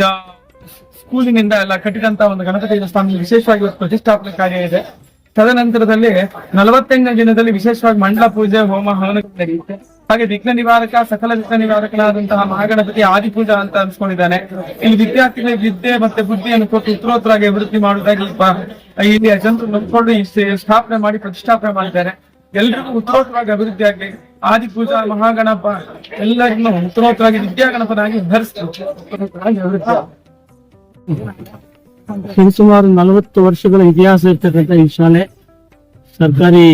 ಸ್ಕೂಲಿನಿಂದ ಎಲ್ಲ ಕಟ್ಟಿದಂತ ಒಂದು ಗಣಪತಿ ದೇವಸ್ಥಾನ ವಿಶೇಷವಾಗಿ ಪ್ರತಿಷ್ಠಾಪನೆ ಕಾರ್ಯ ಇದೆ. ತದನಂತರದಲ್ಲಿ ನಲವತ್ತೆಂಟನೇ ದಿನದಲ್ಲಿ ವಿಶೇಷವಾಗಿ ಮಂಡಲ ಪೂಜೆ, ಹೋಮ, ಹವನ ನಡೆಯುತ್ತೆ. ಹಾಗೆ ವಿಘ್ನ ನಿವಾರಕ, ಸಕಲ ವಿಘ್ನ ನಿವಾರಕನಾದಂತಹ ಮಹಾಗಣಪತಿ ಆದಿಪೂಜಾ ಅಂತ ಅನ್ಸ್ಕೊಂಡಿದ್ದಾನೆ. ಇಲ್ಲಿ ವಿದ್ಯಾರ್ಥಿಗಳಿಗೆ ವಿದ್ಯೆ ಮತ್ತೆ ಬುದ್ಧಿಯನ್ನು ಕೊಟ್ಟು ಉತ್ತರೋತ್ತರಾಗಿ ಅಭಿವೃದ್ಧಿ ಮಾಡುವುದಾಗಿ ಇಲ್ಲಿಯ ಇಲ್ಲಿ ಜನರು ಈ ಸ್ಥಾಪನೆ ಮಾಡಿ ಪ್ರತಿಷ್ಠಾಪನೆ ಮಾಡಿದ್ದಾರೆ. ಎಲ್ರಿಗೂ ಉತ್ತರೋತ್ತರವಾಗಿ ಅಭಿವೃದ್ಧಿ ಆಗಲಿ. ಆದಿಪೂಜಾ ಮಹಾಗಣಪ ಎಲ್ಲರನ್ನು ಉತ್ತರೋತ್ತರಾಗಿ ವಿದ್ಯಾಗಣಪನಾಗಿ ಧರಿಸಿದ್ರು ಸುಮಾರು ನಲವತ್ತು ವರ್ಷಗಳ ಇತಿಹಾಸ ಇರ್ತಕ್ಕಂಥ ಈ ಶಾಲೆ ಸರ್ಕಾರಿ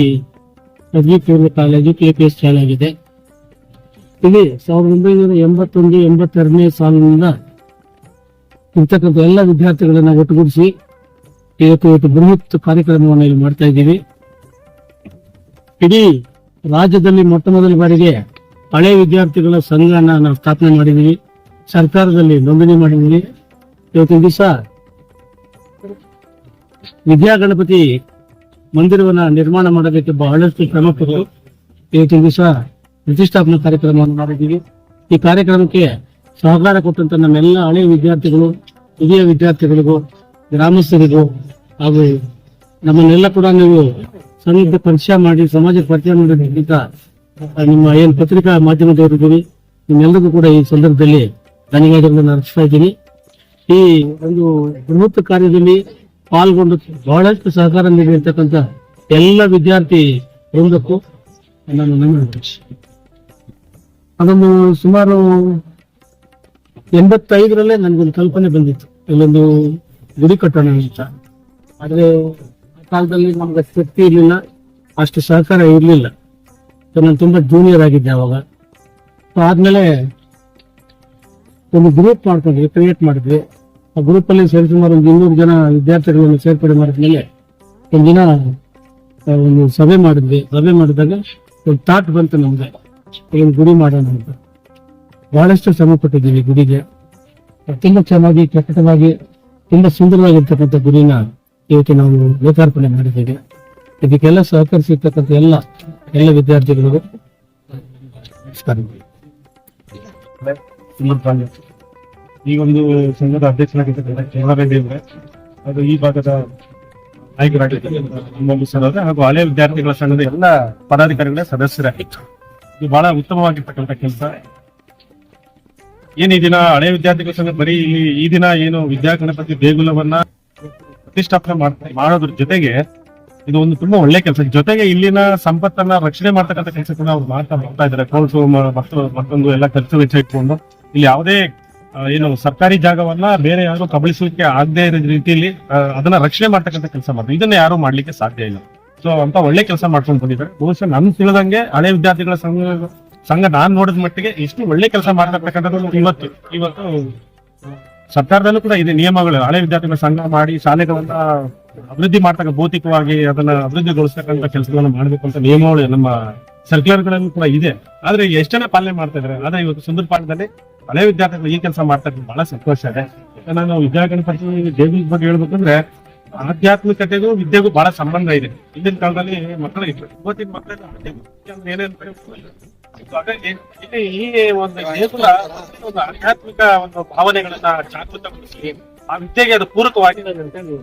ಪದವಿ ಪೂರ್ವ ಕಾಲೇಜು ಕೆಪಿಎಸ್ ಶಾಲೆ ಆಗಿದೆ ಇಲ್ಲಿ ಸಾವಿರದ ಒಂಬೈನೂರ ಎಂಬತ್ತೊಂದು, ಎಂಬತ್ತೆರಡನೇ ಸಾಲಿನಿಂದ ಇರ್ತಕ್ಕಂಥ ಎಲ್ಲ ವಿದ್ಯಾರ್ಥಿಗಳನ್ನ ಒಟ್ಟುಗೂಡಿಸಿ ಇವತ್ತು ಇವತ್ತು ಬೃಹತ್ ಕಾರ್ಯಕ್ರಮವನ್ನು ಇಲ್ಲಿ ಮಾಡ್ತಾ ಇದ್ದೀವಿ. ಇಡೀ ರಾಜ್ಯದಲ್ಲಿ ಮೊಟ್ಟ ಮೊದಲ ಬಾರಿಗೆ ಹಳೆ ವಿದ್ಯಾರ್ಥಿಗಳ ಸಂಘನ ನಾವು ಸ್ಥಾಪನೆ ಮಾಡಿದೀವಿ ಸರ್ಕಾರದಲ್ಲಿ ನೋಂದಣಿ ಮಾಡಿದೀವಿ ಇವತ್ತಿನ ದಿವಸ ವಿದ್ಯಾ ಗಣಪತಿ ಮಂದಿರವನ್ನ ನಿರ್ಮಾಣ ಮಾಡಬೇಕು ಬಹಳಷ್ಟು ಶ್ರಮ ಪಟ್ಟು ಇವತ್ತಿನ ದಿವಸ ಪ್ರತಿಷ್ಠಾಪನಾ ಕಾರ್ಯಕ್ರಮವನ್ನು ಮಾಡಿದ್ದೀವಿ. ಈ ಕಾರ್ಯಕ್ರಮಕ್ಕೆ ಸಹಕಾರ ಕೊಟ್ಟಂತ ನಮ್ಮೆಲ್ಲ ಹಳೆಯ ವಿದ್ಯಾರ್ಥಿಗಳು, ಹಿರಿಯ ವಿದ್ಯಾರ್ಥಿಗಳಿಗೂ, ಗ್ರಾಮಸ್ಥರಿಗೂ ಹಾಗೂ ನಮ್ಮನ್ನೆಲ್ಲ ಕೂಡ ನೀವು ಸಂಘದ ಪರಿಚಯ ಮಾಡಿ ಸಮಾಜ ಪರಿಚಯ ಮಾಡಿದ ನಿಮ್ಮ ಏನ್ ಪತ್ರಿಕಾ ಮಾಧ್ಯಮದವರಿದ್ದೀರಿ ನಿಮ್ಮೆಲ್ಲರಿಗೂ ಕೂಡ ಈ ಸಂದರ್ಭದಲ್ಲಿ ಧನ್ಯವಾದಗಳನ್ನು ಅರ್ಪಿಸ್ತಾ ಇದ್ದೀನಿ. ಈ ಒಂದು ಬೃಹತ್ ಕಾರ್ಯದಲ್ಲಿ ಪಾಲ್ಗೊಂಡು ಬಹಳಷ್ಟು ಸಹಕಾರ ನೀಡಿರ್ತಕ್ಕಂಥ ಎಲ್ಲ ವಿದ್ಯಾರ್ಥಿ ವೃಂದಕ್ಕೂ ನಾನು ನಮನ ಅದೊಂದು ಸುಮಾರು ಎಂಬತ್ತೈದರಲ್ಲೇ ನನಗೊಂದು ಕಲ್ಪನೆ ಬಂದಿತ್ತು, ಇಲ್ಲೊಂದು ಗುಡಿ ಕಟ್ಟೋಣ ಅಂತ. ಆದ್ರೆ ಕಾಲದಲ್ಲಿ ನಮ್ಗೆ ಶಕ್ತಿ ಇರಲಿಲ್ಲ, ಅಷ್ಟು ಸಹಕಾರ ಇರಲಿಲ್ಲ. ನಾನು ತುಂಬಾ ಜೂನಿಯರ್ ಆಗಿದ್ದೆ ಅವಾಗ. ಸೊ ಆದ್ಮೇಲೆ ಒಂದು ಗ್ರೂಪ್ ಮಾಡ್ಕೊಂಡ್ವಿ ಕ್ರಿಯೇಟ್ ಮಾಡಿದ್ವಿ. ಆ ಗ್ರೂಪ್ ಅಲ್ಲಿ ಸೇರಿ ಸುಮಾರು ಒಂದು ಇನ್ನೂರು ಜನ ವಿದ್ಯಾರ್ಥಿಗಳನ್ನು ಸೇರ್ಪಡೆ ಮಾಡಿದ್ಮೇಲೆ ಒಂದಿನ ಒಂದು ಸಭೆ ಮಾಡಿದ್ವಿ. ಸಭೆ ಮಾಡಿದಾಗ ಒಂದು ಥಾಟ್ ಬಂತು ನಮ್ಗೆ, ಏನು ಗುಡಿ ಮಾಡೋಣ ಅಂತ. ಬಹಳಷ್ಟು ಶ್ರಮ ಪಟ್ಟಿದ್ದೀವಿ ಗುಡಿಗೆ. ತುಂಬಾ ಚೆನ್ನಾಗಿ ಕೆಟ್ಟವಾಗಿ ತುಂಬಾ ಸುಂದರವಾಗಿರ್ತಕ್ಕಂಥ ಗುಡಿನ ಇವತ್ತು ನಾವು ಲೋಕಾರ್ಪಣೆ ಮಾಡಿದ್ದೇವೆ. ಇದಕ್ಕೆಲ್ಲ ಸಹಕರಿಸಿರ್ತಕ್ಕಂಥ ಎಲ್ಲ ಎಲ್ಲ ವಿದ್ಯಾರ್ಥಿಗಳಿಗೂ ನಮಸ್ಕಾರ ಈ ಒಂದು ಸಂಘದ ಅಧ್ಯಕ್ಷರಾಗಿರ್ತಕ್ಕಂಥ ಅದು ಈ ಭಾಗದ ನಾಯಕರಾಗಿರ್ತಕ್ಕಂಥ ಹಾಗೂ ಹಳೆಯ ವಿದ್ಯಾರ್ಥಿಗಳ ಸಂಘದ ಎಲ್ಲ ಪದಾಧಿಕಾರಿಗಳ ಸದಸ್ಯರಾಗಿತ್ತು. ಇದು ಬಹಳ ಉತ್ತಮವಾಗಿರ್ತಕ್ಕಂಥ ಕೆಲಸ. ಏನ್ ಈ ದಿನ ಹಳೆ ವಿದ್ಯಾರ್ಥಿಗಳ ಸಂಘ ಬರೀ ಈ ದಿನ ಏನು ವಿದ್ಯಾಗಣಪತಿ ದೇಗುಲವನ್ನ ಪ್ರತಿಷ್ಠಾಪನೆ ಮಾಡೋದ್ರ ಜೊತೆಗೆ ಇದು ಒಂದು ತುಂಬಾ ಒಳ್ಳೆ ಕೆಲಸ. ಜೊತೆಗೆ ಇಲ್ಲಿನ ಸಂಪತ್ತನ್ನ ರಕ್ಷಣೆ ಮಾಡ್ತಕ್ಕಂಥ ಕೆಲಸ ಕೂಡ ಅವ್ರು ಮಾಡ್ತಾ ಬರ್ತಾ ಇದ್ದಾರೆ. ಕೋರ್ಟು ಮತ್ತು ಮತ್ತೊಂದು ಎಲ್ಲ ಖರ್ಚು ವೆಚ್ಚ ಇಟ್ಕೊಂಡು. ಇಲ್ಲಿ ಯಾವುದೇ ಏನು ಸರ್ಕಾರಿ ಜಾಗವನ್ನ ಬೇರೆ ಯಾರು ಕಬಳಿಸಲಿಕ್ಕೆ ಆಗದೆ ಇರೋ ರೀತಿಯಲ್ಲಿ ಅದನ್ನ ರಕ್ಷಣೆ ಮಾಡ್ತಕ್ಕಂಥ ಕೆಲಸ ಮಾಡ್ತಾರೆ. ಇದನ್ನ ಯಾರು ಮಾಡ್ಲಿಕ್ಕೆ ಸಾಧ್ಯ ಇಲ್ಲ. ಸೊ ಅಂತ ಒಳ್ಳೆ ಕೆಲಸ ಮಾಡ್ಕೊಂಡು ಬಂದಿದ್ದಾರೆ. ಬಹುಶಃ ನನ್ ತಿಳಿದಂಗೆ ಹಳೆ ವಿದ್ಯಾರ್ಥಿಗಳ ಸಂಘ ಸಂಘ ನಾನ್ ನೋಡಿದ ಮಟ್ಟಿಗೆ ಇಷ್ಟು ಒಳ್ಳೆ ಕೆಲಸ ಮಾಡ್ತಕ್ಕಂಥದ್ದು ಇವತ್ತು ಇವತ್ತು ಸರ್ಕಾರದಲ್ಲೂ ಕೂಡ ಇದೆ ನಿಯಮಗಳು. ಹಳೆ ವಿದ್ಯಾರ್ಥಿಗಳ ಸಂಘ ಮಾಡಿ ಶಾಲೆಗಳನ್ನ ಅಭಿವೃದ್ಧಿ ಮಾಡ್ತಕ್ಕ ಭೌತಿಕವಾಗಿ ಅದನ್ನ ಅಭಿವೃದ್ಧಿಗೊಳಿಸ್ತಕ್ಕಂಥ ಕೆಲಸಗಳನ್ನ ಮಾಡಬೇಕು ಅಂತ ನಿಯಮಗಳು ನಮ್ಮ ಸರ್ಕ್ಯುಲರ್ಗಳಲ್ಲೂ ಕೂಡ ಇದೆ. ಆದ್ರೆ ಎಷ್ಟು ಜನ ಪಾಲನೆ ಮಾಡ್ತಾ ಇದಾರೆ? ಆದ್ರೆ ಇವತ್ತು ಸುಂದರ ಪಾಠದಲ್ಲಿ ಹಳೆ ವಿದ್ಯಾರ್ಥಿಗಳು ಈ ಕೆಲಸ ಮಾಡ್ತಾ ಇರೋದು ಬಹಳ ಸಂತೋಷ ಇದೆ. ನಾನು ವಿದ್ಯಾಗಣಪತಿ ದೇವಿ ಬಗ್ಗೆ ಹೇಳ್ಬೇಕಂದ್ರೆ ಆಧ್ಯಾತ್ಮಿಕತೆಗೂ ವಿದ್ಯೆಗೂ ಬಹಳ ಸಂಬಂಧ ಇದೆ. ಹಿಂದಿನ ಕಾಲದಲ್ಲಿ ಮಕ್ಕಳು ಇದ್ರು. ಇವತ್ತಿನ ಮಕ್ಕಳೆಲ್ಲ ಏನೇನ್ ಇಲ್ಲಿ ಈ ಒಂದು ದೇಗುಲ ಒಂದು ಆಧ್ಯಾತ್ಮಿಕ ಒಂದು ಭಾವನೆಗಳನ್ನ ಜಾಗೃತಗೊಳಿಸಿ ಆ ವಿದ್ಯೆಗೆ ಅದು ಪೂರಕವಾಗಿದೆ ಅಂತೇಳಿ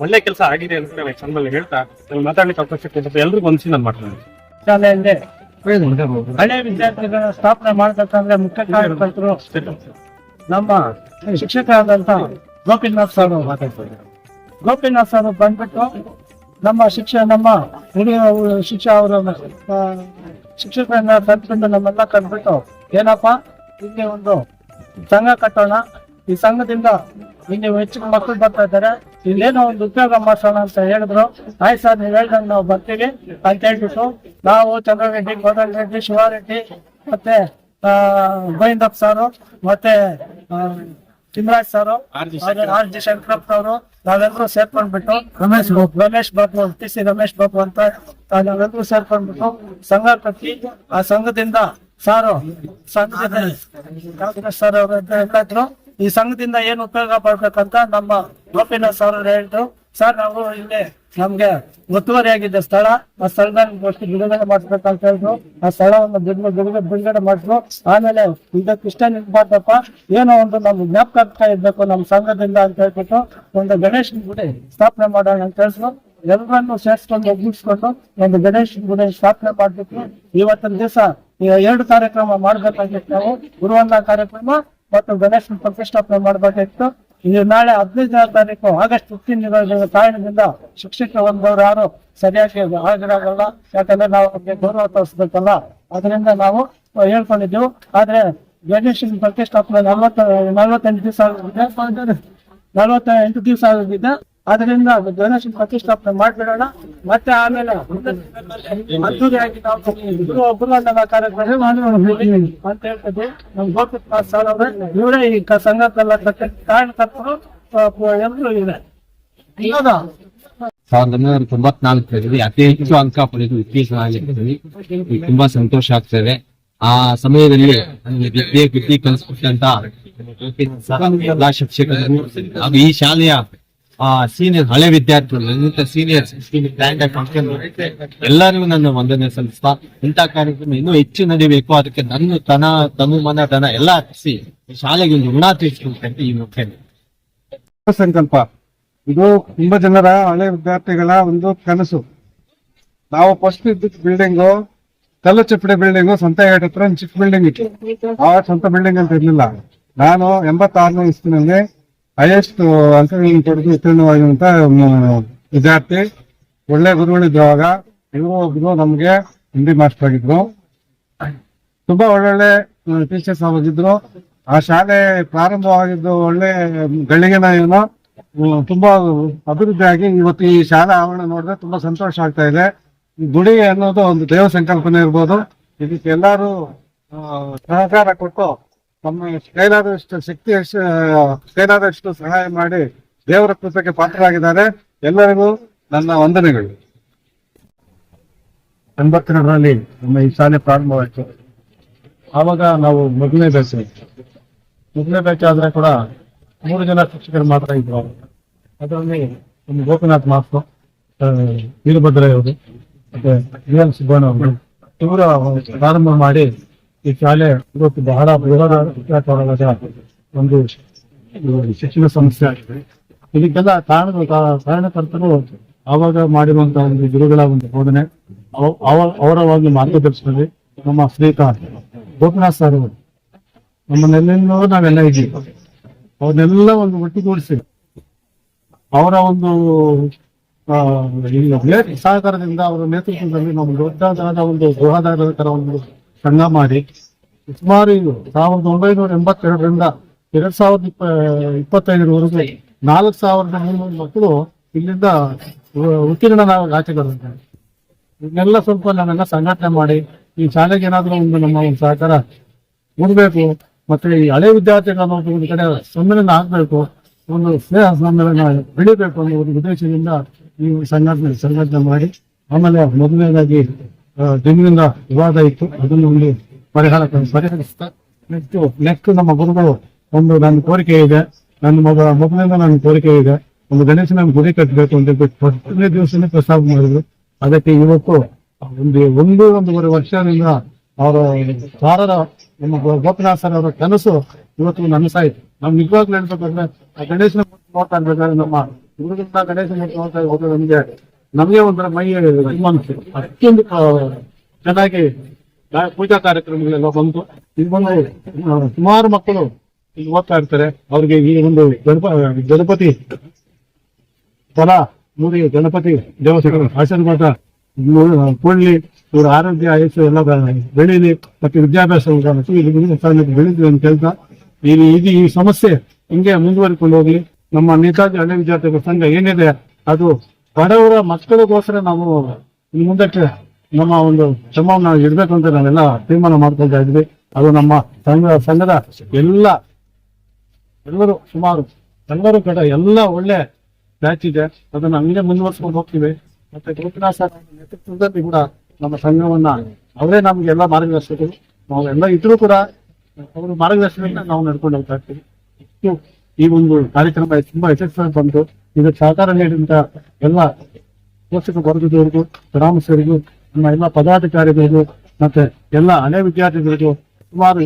ಒಳ್ಳೆ ಕೆಲಸ ಆಗಿದೆ ಅಂತ ನಾನು ಸಂದರ್ಭದಲ್ಲಿ ಹೇಳ್ತಾ ನಾನು ಮಾತಾಡ್ಲಿಕ್ಕೆ ಅವಕಾಶ ಕೊಟ್ಟು ಎಲ್ರಿಗೂ ಒಂದ್ಸಿ ನಾನು ಮಾತಾಡ್ತೀನಿ ಶಾಲೆಯಲ್ಲಿ ಹಳೆ ವಿದ್ಯಾರ್ಥಿಗಳ ಸ್ಥಾಪನೆ ಮಾಡ್ತಕ್ಕಂದ್ರೆ ಮುಖ್ಯ ಕಾರ್ಯಕರ್ತರು ನಮ್ಮ ಶಿಕ್ಷಕರಾದಂತ ಗೋಪಿನಾಥ್ ಸರ್ ಮಾತಾಡ್ತಾರೆ ಗೋಪಿನಾಥ್ ಸರ್ ಬಂದ್ಬಿಟ್ಟು ನಮ್ಮ ಶಿಕ್ಷ ನಮ್ಮ ಹಿರಿಯ ಶಿಕ್ಷ ಅವರ ಶಿಕ್ಷಕರನ್ನ ತಂದ್ಕೊಂಡು ನಮ್ಮೆಲ್ಲ ಕಂಡ್ಬಿಟ್ಟು ಏನಪ್ಪ ಇಲ್ಲಿ ಒಂದು ಸಂಘ ಕಟ್ಟೋಣ. ಈ ಸಂಘದಿಂದ ಇಲ್ಲಿ ಹೆಚ್ಚು ಮಕ್ಕಳು ಬರ್ತಾ ಇದ್ದಾರೆ. ಇಲ್ಲೇನೋ ಒಂದು ಉಪಯೋಗ ಮಾಡ್ಸೋಣ ಅಂತ ಹೇಳಿದ್ರು. ಆಯ್ತು ಸರ್ ನೀವು ಹೇಳ್ದಂಗೆ ನಾವು ಬರ್ತೀವಿ ಅಂತ ಹೇಳ್ಬಿಟ್ಟು ನಾವು ಚಂದ್ರರೆಡ್ಡಿ ಗೋದಲ್ ರೆಡ್ಡಿ ಶಿವಾರೆಡ್ಡಿ ಮತ್ತೆ ಗೋವಿಂದಪ್ಪ ಸಾರು ಮತ್ತೆ ಆ, ತಿಮ್ಮರಾಜ್ ಸಾರು ಆರ್ ಜಿ ಶಂಕರಪ್ಪ. ಅವರು ನಾವೆಲ್ಲರೂ ಸೇರ್ಕೊಂಡ್ಬಿಟ್ಟು ರಮೇಶ್ ರಮೇಶ್ ಬಾಬು ಟಿ ಸಿ ರಮೇಶ್ ಬಾಬು ಅಂತ ನಾವೆಲ್ಲರೂ ಸೇರ್ಕೊಂಡ್ಬಿಟ್ಟು ಸಂಘ ಕಟ್ಟಿ ಆ ಸಂಘದಿಂದ ಸಾರು ಸಂಘದಿಂದ ಸರ್ ಅವ್ರು ಹೇಳಿದ್ರು. ಈ ಸಂಘದಿಂದ ಏನು ಉಪಯೋಗ ಪಡ್ಬೇಕಂತ ನಮ್ಮ ಗೋಪಿನಾಥ್ ಸರ್ ಅವ್ರು ಹೇಳಿದ್ರು. ಸರ್, ನಾವು ಇಲ್ಲಿ ನಮ್ಗೆ ಒತ್ತುವರಿಯಾಗಿದ್ದ ಸ್ಥಳ, ಆ ಸ್ಥಳದಲ್ಲಿ ಫಸ್ಟ್ ಬಿಡುಗಡೆ ಮಾಡಿಸ್ಬೇಕಂತ ಹೇಳಿದ್ರು ಆ ಸ್ಥಳವನ್ನು ದುಡ್ಡು ಬಿಡುಗಡೆ ಬಿಡುಗಡೆ ಮಾಡಿದ್ರು ಆಮೇಲೆ ಇದಕ್ಕೆ ಇಷ್ಟ ನಿಂತ್ಬಾರ್ದಪ್ಪ ಏನೋ ಒಂದು ನಮ್ಗೆ ಜ್ಞಾಪಕ ಇರ್ಬೇಕು ನಮ್ಮ ಸಂಘದಿಂದ ಅಂತ ಹೇಳ್ಬಿಟ್ಟು ಒಂದು ಗಣೇಶನ ಗುಡಿ ಸ್ಥಾಪನೆ ಮಾಡೋಣ ಅಂತ ಹೇಳಿದ್ರು ಎಲ್ಲರನ್ನು ಸೇರಿಸ್ಕೊಂಡು ಒಗ್ಗಿಸ್ಕೊಂಡು ಒಂದು ಗಣೇಶನ ಗುಡಿ ಸ್ಥಾಪನೆ ಮಾಡ್ಬಿಟ್ಟು ಇವತ್ತಿನ ದಿವಸ ಎರಡು ಕಾರ್ಯಕ್ರಮ ಮಾಡ್ಬೇಕಾಗಿತ್ತು. ನಾವು ಗುರುವಂದ ಕಾರ್ಯಕ್ರಮ ಮತ್ತು ಗಣೇಶನ ಪ್ರತಿಷ್ಠಾಪನೆ ಮಾಡ್ಬೇಕಾಗಿತ್ತು. ಇದು ನಾಳೆ ಹದಿನೈದನೇ ತಾರೀಕು ಆಗಸ್ಟ್ ಫಿಫ್ಟೀನ್ ಕಾರಣದಿಂದ ಶಿಕ್ಷಕ ಒಂದವರು ಯಾರು ಸರಿಯಾಗಿ ಹಾಜರಾಗಲ್ಲ. ಯಾಕಂದ್ರೆ ನಾವು ಅವ್ರಿಗೆ ಗೌರವ ತೋರಿಸ್ಬೇಕಲ್ಲ. ಅದರಿಂದ ನಾವು ಹೇಳ್ಕೊಂಡಿದ್ದೆವು. ಆದ್ರೆ ಗ್ರಾಜುಯೇಷನ್ ಪ್ರತಿಷ್ಠಾಪನೆ ನಲ್ವತ್ತ, ನಲ್ವತ್ತೆಂಟು ದಿವಸ ಆಗಿದೆ. ನಲವತ್ತ ಎಂಟು ದಿವಸ ಆಗಿದೆ. ಅದರಿಂದ ಗಣೇಶನ ಪ್ರತಿಷ್ಠಾಪನೆ ಮಾಡ್ಬಿಡೋಣ. ಮತ್ತೆ ಆಮೇಲೆ ಅದ್ದೂರಿಯಾಗಿ ನಾವು ಮಾಡೋಣ ಅಂತ ಹೇಳ್ತಿದ್ವಿ ನಮ್ ಗೋಪಿನಾಥ್ ಸರ್ ಅವ್ರೆ, ಇವರೇ ಈ ಸಂಘಕ್ಕೆಲ್ಲ ಕಾರಣಕರ್ತರು ಎಲ್ಲರೂ ಇದೆ ಸಾವಿರದ ಒಂಬೈನೂರ ತೊಂಬತ್ನಾಲ್ಕರಲ್ಲಿ ಅತಿ ಹೆಚ್ಚು ಅಂಕ ಪಡೆದು ಉತ್ತೀರ್ಣರಾಗಿರ್ತೀವಿ ತುಂಬಾ ಸಂತೋಷ ಆಗ್ತದೆ. ಆ ಸಮಯದಲ್ಲಿ ವಿದ್ಯೆ, ಬುದ್ಧಿ ಕಲಿಸ್ಕೊಟ್ಟಂತ ಎಲ್ಲಾ ಶಿಕ್ಷಕರು. ಈ ಶಾಲೆಯ ಸೀನಿಯರ್ ಹಳೆ ವಿದ್ಯಾರ್ಥಿಗಳು ನನ್ನಿಂತ ಸೀನಿಯರ್ ಎಲ್ಲರಿಗೂ ನನ್ನ ವಂದನೆ ಸಲ್ಲಿಸ್ತಾ, ಇಂಥ ಕಾರ್ಯಕ್ರಮ ಇನ್ನೂ ಹೆಚ್ಚು ನಡಿಬೇಕು. ಅದಕ್ಕೆ ನನ್ನ ತನ, ತನು ಮನ ಧನ ಎಲ್ಲ ಹಚ್ಚಿಸಿ ಶಾಲೆಗೆ ಒಂದು ಋಣ ತೀರಿಸ್ಬೇಕಂತ ಈ ಮುಖ್ಯ ಸಂಕಲ್ಪ. ಇದು ತುಂಬಾ ಜನರ ಹಳೆ ವಿದ್ಯಾರ್ಥಿಗಳ ಒಂದು ಕನಸು. ನಾವು ಫಸ್ಟ್ ಇದ್ದಿದ್ದ ಬಿಲ್ಡಿಂಗು ಕಲ್ಲು ಚಪ್ಪಡಿ ಬಿಲ್ಡಿಂಗು ಸ್ವಂತ ಹತ್ರ ಚಿಕ್ಕ ಬಿಲ್ಡಿಂಗ್ ಇತ್ತು. ಆ ಸ್ವಂತ ಬಿಲ್ಡಿಂಗ್ ಅಂತ ಇರ್ಲಿಲ್ಲ. ನಾನು ಎಂಬತ್ತಾರನೇ ಇಸ್ತಿನಲ್ಲಿ ಹೈಯೆಸ್ಟ್ ಅಂಕಗಳನ್ನು ಪಡೆದು ಉತ್ತೀರ್ಣವಾಗಿರುವಂತ ವಿದ್ಯಾರ್ಥಿ ಒಳ್ಳೆ ಗುರುಗಳಿದ್ದಾಗ ಇವರು ಒಬ್ರು ನಮ್ಗೆ ಹಿಂದಿ ಮಾಸ್ಟರ್ ಆಗಿದ್ರು. ತುಂಬಾ ಒಳ್ಳೊಳ್ಳೆ ಟೀಚರ್ಸ್ ಆಗಿದ್ರು. ಆ ಶಾಲೆ ಪ್ರಾರಂಭವಾಗಿದ್ದು ಒಳ್ಳೆ ಗಳಿಗೆ ಇವನು ತುಂಬಾ ಅಭಿವೃದ್ಧಿ ಆಗಿ ಇವತ್ತು ಈ ಶಾಲಾ ಆವರಣ ನೋಡಿದ್ರೆ ತುಂಬಾ ಸಂತೋಷ ಆಗ್ತಾ ಇದೆ. ಗುಡಿ ಅನ್ನೋದು ಒಂದು ದೇವ ಸಂಕಲ್ಪನೆ ಇರ್ಬೋದು. ಇದಕ್ಕೆ ಎಲ್ಲಾರು ಸಹಕಾರ ಕೊಟ್ಟು ತಮ್ಮ ಕೈಲಾದಷ್ಟು ಶಕ್ತಿ ಕೈಲಾದಷ್ಟು ಸಹಾಯ ಮಾಡಿ ದೇವರ ಕೃಪಕ್ಕೆ ಪಾತ್ರರಾಗಿದ್ದಾರೆ. ಎಲ್ಲರಿಗೂ ನನ್ನ ವಂದನೆಗಳು. ಎಂಬತ್ತೆರಡರಲ್ಲಿ ನಮ್ಮ ಈ ಶಾಲೆ ಪ್ರಾರಂಭವಾಯಿತು. ಆವಾಗ ನಾವು ಮೊದಲನೇ ಬ್ಯಾಚ್ ಮೊದಲನೇ ಆದ್ರೆ ಕೂಡ ಮೂರು ಜನ ಶಿಕ್ಷಕರು ಮಾತ್ರ ಇದ್ರು. ಅದರಲ್ಲಿ ನಮ್ಮ ಗೋಪಿನಾಥ್ ಮಾಸ್ತು ಆ, ವೀರಭದ್ರ ಅವರು ಮತ್ತೆ ಎನ್ ಸುಬ್ಬಣ್ಣ ಅವರು ಇವರ ಪ್ರಾರಂಭ ಮಾಡಿ ಈ ಶಾಲೆ ಇವತ್ತು ಬಹಳ ಬೃಹದ ವಿದ್ಯಾರ್ಥಿಗಳ ಒಂದು ಶಿಕ್ಷಣ ಸಂಸ್ಥೆ ಆಗಿದೆ. ಇದಕ್ಕೆಲ್ಲ ಕಾರಣ, ಕಾರಣಕರ್ತರು ಆವಾಗ ಮಾಡಿರುವಂತಹ ಒಂದು ಗುರುಗಳ ಒಂದು ಬೋಧನೆ ಅವರವಾಗಿ ಮಾರ್ಗದರ್ಶನದಲ್ಲಿ ನಮ್ಮ ಶ್ರೀಕಾಂತ್. ಗೋಪಿನಾಥ್ ಸರ್ ಅವರು ನಮ್ಮನ್ನೆಲ್ಲೆಲ್ಲೋ ನಾವೆಲ್ಲ ಇದ್ದೀವಿ. ಅವನ್ನೆಲ್ಲ ಒಂದು ಒಟ್ಟುಗೂಡಿಸಿ, ಅವರ ಒಂದು ಸಹಕಾರದಿಂದ ಅವರ ನೇತೃತ್ವದಲ್ಲಿ ನಮ್ಮ ದೊಡ್ಡದಾದ ಒಂದು ಗೃಹದಾರದ ಒಂದು ಸಂಘ ಮಾಡಿ ಸುಮಾರು ಸಾವಿರದ ಒಂಬೈನೂರ ಎಂಬತ್ತೆರಡರಿಂದ ಎರಡ್ ಸಾವಿರದ ಇಪ್ಪ, ಇಪ್ಪತ್ತೈದರವರೆಗೆ ನಾಲ್ಕು ಸಾವಿರದ ಮುನ್ನೂರು ಮಕ್ಕಳು ಇಲ್ಲಿಂದ ಉತ್ತೀರ್ಣ ಆಚೆ ಬರುತ್ತೆ ಇದನ್ನೆಲ್ಲ ಸ್ವಲ್ಪ ನಾವೆಲ್ಲ ಸಂಘಟನೆ ಮಾಡಿ ಈ ಶಾಲೆಗೆ ಏನಾದರೂ ಒಂದು ನಮ್ಮ ಒಂದು ಸಹಕಾರ ಮುಡಬೇಕು ಮತ್ತೆ ಈ ಹಳೆ ವಿದ್ಯಾರ್ಥಿಗಳನ್ನು ಒಂದು ಕಡೆ ಸಮ್ಮೇಳನ ಆಗಬೇಕು. ಒಂದು ಸ್ನೇಹ ಸಮ್ಮೇಳನ ಬೆಳಿಬೇಕು ಅನ್ನೋ ಒಂದು ಉದ್ದೇಶದಿಂದ ಈ ಸಂಘಟನೆ ಸಂಘಟನೆ ಮಾಡಿ ಆಮೇಲೆ ಮೊದಲನೇದಾಗಿ ಆ, ಜಮೀನಿಂದ ವಿವಾದ ಇತ್ತು. ಅದನ್ನು ಒಂದು ಪರಿಹಾರ ಪರಿಹರಿಸ್ತಾ ನೆಕ್ಸ್ಟ್ ನೆಕ್ಸ್ಟ್ ನಮ್ಮ ಗುರುಗಳು ಒಂದು ನನ್ನ ಕೋರಿಕೆ ಇದೆ. ನನ್ನ ಮಗ ಮೊದಲಿಂದ ನನ್ನ ಕೋರಿಕೆ ಇದೆ. ಒಂದು ಗಣೇಶನ ಗುರಿ ಕಟ್ಟಬೇಕು ಅಂತ ಹೇಳ್ಬಿಟ್ಟು ದಿವಸನೇ ಪ್ರಸ್ತಾಪ ಮಾಡಿದ್ರು. ಅದಕ್ಕೆ ಇವತ್ತು ಒಂದು ಒಂದು ಒಂದೂವರೆ ವರ್ಷದಿಂದ ಅವರ ಸಾರರ ನಮ್ಮ ಗೋ- ಸರ್ ಅವರ ಕನಸು ಇವತ್ತು ನನಸಾಯಿತು ನಾವು ನಿಜವಾಗ್ಲೂ ಹೇಳ್ಬೇಕಂದ್ರೆ ಆ ಗಣೇಶನ ನೋಡ್ತಾ ಇರ್ಬೇಕಾದ್ರೆ ನಮ್ಮ ಗುರುಗಿಂತ ಗಣೇಶನ ನೋಡ್ತಾ ಹೋದ್ರೆ ನಮ್ಗೆ ನಮ್ಗೆ ಒಂಥರ ಮೈ ಅಭಿಮಾನಿಸ್ತು ಅತ್ಯಂತ ಚೆನ್ನಾಗಿ ಪೂಜಾ ಕಾರ್ಯಕ್ರಮಗಳೆಲ್ಲ ಬಂತು. ಇದು ಬಂದು ಸುಮಾರು ಮಕ್ಕಳು ಇಲ್ಲಿ ಓದ್ತಾ ಇರ್ತಾರೆ. ಅವ್ರಿಗೆ ಈ ಒಂದು ಗಣಪ ಗಣಪತಿ ಫಲ ನೋಡಿ ಗಣಪತಿ ದೇವಸ್ಥಾನ ಆಶೀರ್ವಾದ ಕೊಳ್ಳಿ ಇವ್ರ ಆರೋಗ್ಯ ಆಯಸ್ಸು ಎಲ್ಲ ಬೆಳೀಲಿ. ಮತ್ತೆ ವಿದ್ಯಾಭ್ಯಾಸ ಬೆಳೀಲಿ ಅಂತ ಹೇಳ್ತಾ. ಇಲ್ಲಿ ಇದು ಈ ಸಮಸ್ಯೆ ಹಿಂಗೆ ಮುಂದುವರಿಕೊಂಡು ಹೋಗಿ ನಮ್ಮ ನೇತಾಜಿ ಹಳೆ ವಿದ್ಯಾರ್ಥಿಗಳ ಸಂಘ ಏನಿದೆ, ಅದು ಬಡವರ ಮಕ್ಕಳಿಗೋಸ್ಕರ ನಾವು ಇನ್ನು ಮುಂದಕ್ಕೆ ನಮ್ಮ ಒಂದು ಶ್ರಮವನ್ನು ಇಡಬೇಕು ಅಂತ ನಾವೆಲ್ಲ ತೀರ್ಮಾನ ಮಾಡ್ಕೊಳ್ತಾ ಇದ್ವಿ. ಅದು ನಮ್ಮ ಸಂಘ, ಸಂಘದ ಎಲ್ಲ, ಎಲ್ಲರೂ ಸುಮಾರು ಎಲ್ಲರೂ ಕಡೆ ಎಲ್ಲ ಒಳ್ಳೆ ಬ್ಯಾಚ್ ಇದೆ. ಅದನ್ನ ಹಂಗೆ ಮುಂದುವರ್ಸ್ಕೊಂಡು ಹೋಗ್ತೀವಿ. ಮತ್ತೆ ಗೋಪಿನಾಥ್ ಸರ್ ನೇತೃತ್ವದಲ್ಲಿ ಕೂಡ ನಮ್ಮ ಸಂಘವನ್ನ ಅವರೇ ನಮ್ಗೆ ಎಲ್ಲ ಮಾರ್ಗದರ್ಶಕರು. ನಾವು ಎಲ್ಲ ಇದ್ರು ಕೂಡ ಅವರು ಮಾರ್ಗದರ್ಶನ ನಾವು ನಡ್ಕೊಂಡು ಹೋಗ್ತಾ ಇರ್ತೀವಿ. ಈ ಒಂದು ಕಾರ್ಯಕ್ರಮ ತುಂಬಾ ಯಶಸ್ವಿ ಬಂತು. ಇದಕ್ಕೆ ಸಹಕಾರ ನೀಡಿದಂತ ಎಲ್ಲ ಪೋಷಕ ವರ್ಗದವರಿಗೂ ಗ್ರಾಮಸ್ಥರಿಗೂ ನಮ್ಮ ಎಲ್ಲ ಪದಾಧಿಕಾರಿಗಳಿಗೂ ಮತ್ತೆ ಎಲ್ಲ ಹಳೆ ವಿದ್ಯಾರ್ಥಿಗಳಿಗೂ ಸುಮಾರು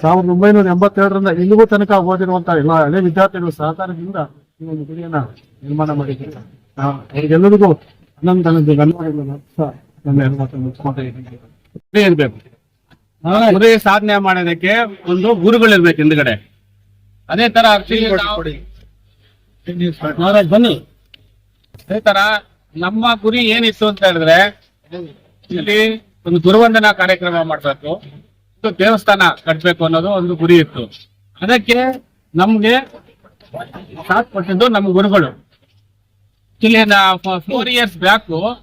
ಸಾವಿರದ ಒಂಬೈನೂರ ಎಂಬತ್ತೆರಡರಿಂದ ಇಲ್ಲಿಗೂ ತನಕ ಓದಿರುವಂತ ಎಲ್ಲ ಹಳೆ ವಿದ್ಯಾರ್ಥಿಗಳ ಸಹಕಾರದಿಂದ ಈ ಒಂದು ಗುರಿಯನ್ನ ನಿರ್ಮಾಣ ಮಾಡಿದ್ದೀವಿ ಆ, ಅವರಿಗೆಲ್ಲರಿಗೂ ಮಾತನ್ನು ಮುಗಿಸ್ಕೊಳ್ತಾ ಇದ್ದೀನಿ. ಗುರಿ ಇರ್ಬೇಕು. ಗುರಿ ಸಾಧನೆ ಮಾಡೋದಕ್ಕೆ ಒಂದು ಗುರುಗಳಿರ್ಬೇಕು ಹಿಂದ್ಗಡೆ. ಅದೇ ತರ ನಾವು- ಬನ್ನಿ. ಅದೇ ತರ ನಮ್ಮ ಗುರಿ ಏನಿತ್ತು ಅಂತ ಹೇಳಿದ್ರೆ, ಇಲ್ಲಿ ಒಂದು ಗುರುವಂದನಾ ಕಾರ್ಯಕ್ರಮ ಮಾಡ್ಬೇಕು. ಒಂದು ದೇವಸ್ಥಾನ ಕಟ್ಬೇಕು ಅನ್ನೋದು ಒಂದು ಗುರಿ ಇತ್ತು. ಅದಕ್ಕೆ ನಮ್ಗೆ ಸಾಥ್ ಕೊಟ್ಟಿದ್ದು ನಮ್ಮ ಗುರುಗಳು. ಇಲ್ಲಿ ಫೋರ್ ಇಯರ್ಸ್ ಬ್ಯಾಕ್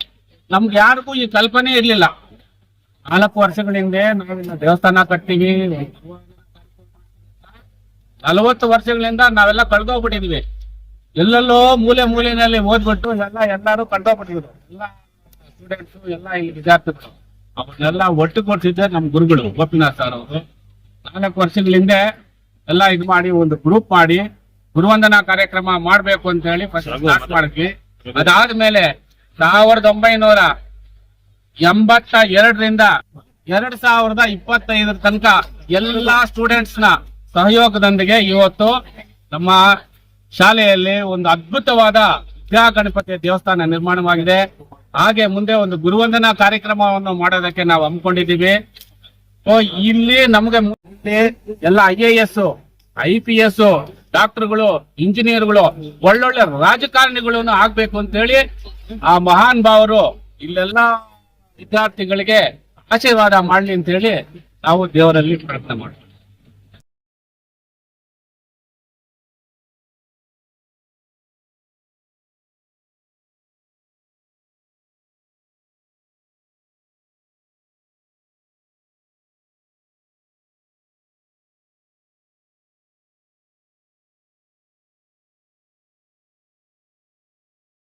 ನಮ್ಗೆ ಯಾರಿಗೂ ಈ ಕಲ್ಪನೆ ಇರ್ಲಿಲ್ಲ. ನಾಲ್ಕು ವರ್ಷಗಳ ಹಿಂದೆ ನಾವಿನ್ನ ದೇವಸ್ಥಾನ ಕಟ್ತೀವಿ. ನಲವತ್ತು ವರ್ಷಗಳಿಂದ ನಾವೆಲ್ಲ ಕಳ್ದೋಗ್ಬಿಟ್ಟಿದ್ವಿ. ಎಲ್ಲೆಲ್ಲೋ ಮೂಲೆ ಮೂಲೆಯಲ್ಲಿ ಓದ್ಬಿಟ್ಟು ಎಲ್ಲ ಎಲ್ಲಾರು ಕಂಡೋಗ್ಬಿಟ್ಟಿದ್ರು ಎಲ್ಲ ಸ್ಟೂಡೆಂಟ್ಸ್ ಎಲ್ಲ ಇಲ್ಲಿ ವಿದ್ಯಾರ್ಥಿಗಳು. ಅವ್ರನ್ನೆಲ್ಲ ಒಟ್ಟು ಕೊಡ್ತಿದ್ದೆ ನಮ್ಮ ಗುರುಗಳು ಗೋಪಿನಾಥ್ ಸರ್ ಅವರು. ನಾಲ್ಕು ವರ್ಷಗಳ ಹಿಂದೆ ಎಲ್ಲ ಇದು ಮಾಡಿ ಒಂದು ಗ್ರೂಪ್ ಮಾಡಿ ಗುರುವಂದನಾ ಕಾರ್ಯಕ್ರಮ ಮಾಡ್ಬೇಕು ಅಂತ ಹೇಳಿ ಫಸ್ಟ್ ಸ್ಟಾರ್ಟ್ ಮಾಡಿದ್ವಿ. ಅದಾದ್ಮೇಲೆ ಸಾವಿರದ ಒಂಬೈನೂರ ಎಂಬತ್ತ ಎರಡರಿಂದ ಎರಡ್ ಸಾವಿರದ ಇಪ್ಪತ್ತೈದರ ತನಕ ಎಲ್ಲಾ ಸ್ಟೂಡೆಂಟ್ಸ್ನ ಸಹಯೋಗದೊಂದಿಗೆ ಇವತ್ತು ನಮ್ಮ ಶಾಲೆಯಲ್ಲಿ ಒಂದು ಅದ್ಭುತವಾದ ವಿದ್ಯಾ ಗಣಪತಿ ದೇವಸ್ಥಾನ ನಿರ್ಮಾಣವಾಗಿದೆ. ಹಾಗೆ ಮುಂದೆ ಒಂದು ಗುರುವಂದನಾ ಕಾರ್ಯಕ್ರಮವನ್ನು ಮಾಡೋದಕ್ಕೆ ನಾವು ಹಮ್ಮಿಕೊಂಡಿದ್ದೀವಿ. ಇಲ್ಲಿ ನಮಗೆ ಎಲ್ಲ I A S, I P S, ಡಾಕ್ಟರ್ಗಳು, ಇಂಜಿನಿಯರ್ಗಳು, ಒಳ್ಳೊಳ್ಳೆ ರಾಜಕಾರಣಿಗಳನ್ನು ಆಗ್ಬೇಕು ಅಂತ ಹೇಳಿ ಆ ಮಹಾನ್ ಭಾವರು ಇಲ್ಲೆಲ್ಲ ವಿದ್ಯಾರ್ಥಿಗಳಿಗೆ ಆಶೀರ್ವಾದ ಮಾಡ್ಲಿ ಅಂತ ಹೇಳಿ ನಾವು ದೇವರಲ್ಲಿ ಪ್ರಯತ್ನ ಮಾಡ್ತೀವಿ.